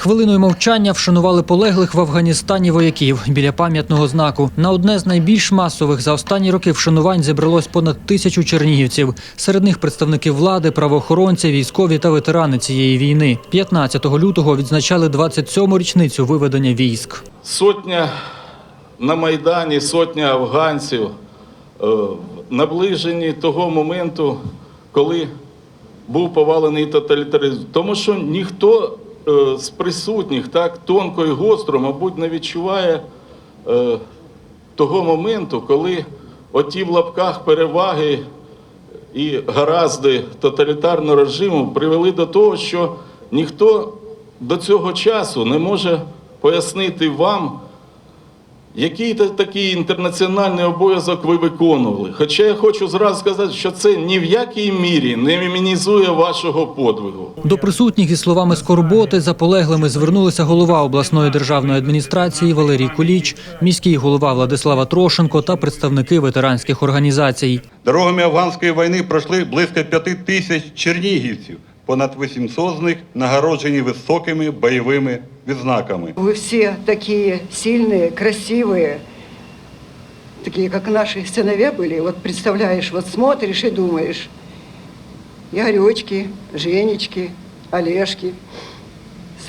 Хвилиною мовчання вшанували полеглих в Афганістані вояків біля пам'ятного знаку. На одне з найбільш масових за останні роки вшанувань зібралось понад тисячу чернігівців. Серед них представники влади, правоохоронці, військові та ветерани цієї війни. 15 лютого відзначали 27-му річницю виведення військ. Сотня на Майдані, сотня афганців е, в наближенні того моменту, коли був повалений тоталітаризм. Тому що ніхто з присутніх так тонко і гостро, мабуть, не відчуває е, того моменту, коли оті в лапках переваги і гаразди тоталітарного режиму привели до того, що ніхто до цього часу не може пояснити вам, який та- такий інтернаціональний обов'язок ви виконували. Хоча я хочу зразу сказати, що це ні в якій мірі не мінімізує вашого подвигу. До присутніх із словами скорботи за полеглими звернулися голова обласної державної адміністрації Валерій Куліч, міський голова Владислава Трошенко та представники ветеранських організацій. Дорогами афганської війни пройшли близько п'яти тисяч чернігівців Понад 800 з них нагороджені високими бойовими відзнаками. Вы все такие сильные, красивые, такие, как наши сыновья были. Вот представляешь, вот смотришь и думаешь, Игоречки, Женечки, Олежки,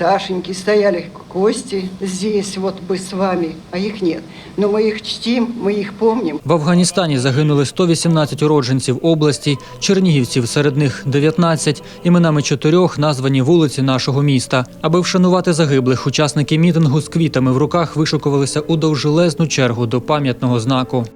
Сашеньки стояли, Кости здесь вот бы с вами, а их нет. Но мы их чтим, мы их помним. В Афганістані загинули 118 уродженців області, чернігівців серед них 19, іменами чотирьох названі вулиці нашого міста. Аби вшанувати загиблих, учасники мітингу з квітами в руках вишукувалися у довжелезну чергу до пам'ятного знаку.